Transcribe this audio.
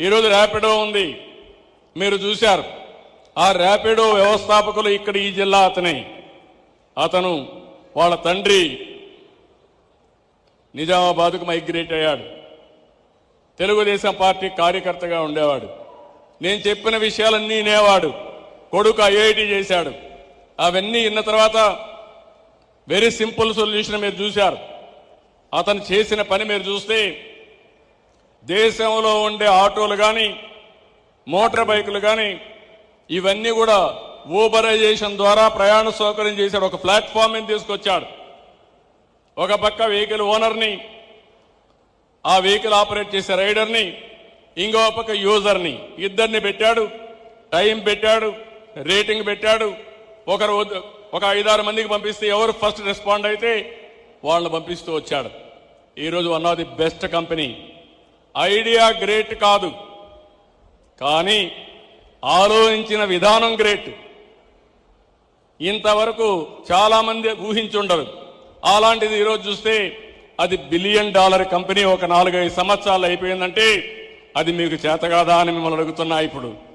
ఈరోజు ర్యాపిడో ఉంది. మీరు చూశారు. ఆ ర్యాపిడో వ్యవస్థాపకులు ఇక్కడ ఈ జిల్లా అతనే. అతను వాళ్ళ తండ్రి నిజామాబాద్కు మైగ్రేట్ అయ్యాడు. తెలుగుదేశం పార్టీ కార్యకర్తగా ఉండేవాడు. నేను చెప్పిన విషయాలన్నీ వినేవాడు. కొడుకు ఐఐటి చేశాడు. అవన్నీ విన్న తర్వాత వెరీ సింపుల్ సొల్యూషన్ మీరు చూశారు. అతను చేసిన పని మీరు చూస్తే దేశంలో ఉండే ఆటోలు కానీ మోటార్ బైకులు కానీ ఇవన్నీ కూడా ఊబరైజేషన్ ద్వారా ప్రయాణ సౌకర్యం చేశాడు. ఒక ప్లాట్ఫామ్ని తీసుకొచ్చాడు. ఒక పక్క వెహికల్ ఓనర్ని ఆ వెహికల్ ఆపరేట్ చేసే రైడర్ని ఇంకో పక్క యూజర్ని. ఇద్దరిని పెట్టాడు టైం పెట్టాడు రేటింగ్ పెట్టాడు. ఒకరు ఒక ఐదారు మందికి పంపిస్తే ఎవరు ఫస్ట్ రెస్పాండ్ అయితే వాళ్ళని పంపిస్తూ వచ్చాడు. ఈరోజు one of the best company. Idea great కాదు. కానీ ఆలోచించిన విధానం గ్రేట్. ఇంతవరకు చాలామంది ఊహించుండరు. అలాంటిది ఈరోజు చూస్తే అది బిలియన్ డాలర్ కంపెనీ ఒక నాలుగైదు సంవత్సరాలు అయిపోయిందంటే అది మీకు చేతగాదా అని మిమ్మల్ని అడుగుతున్నా ఇప్పుడు.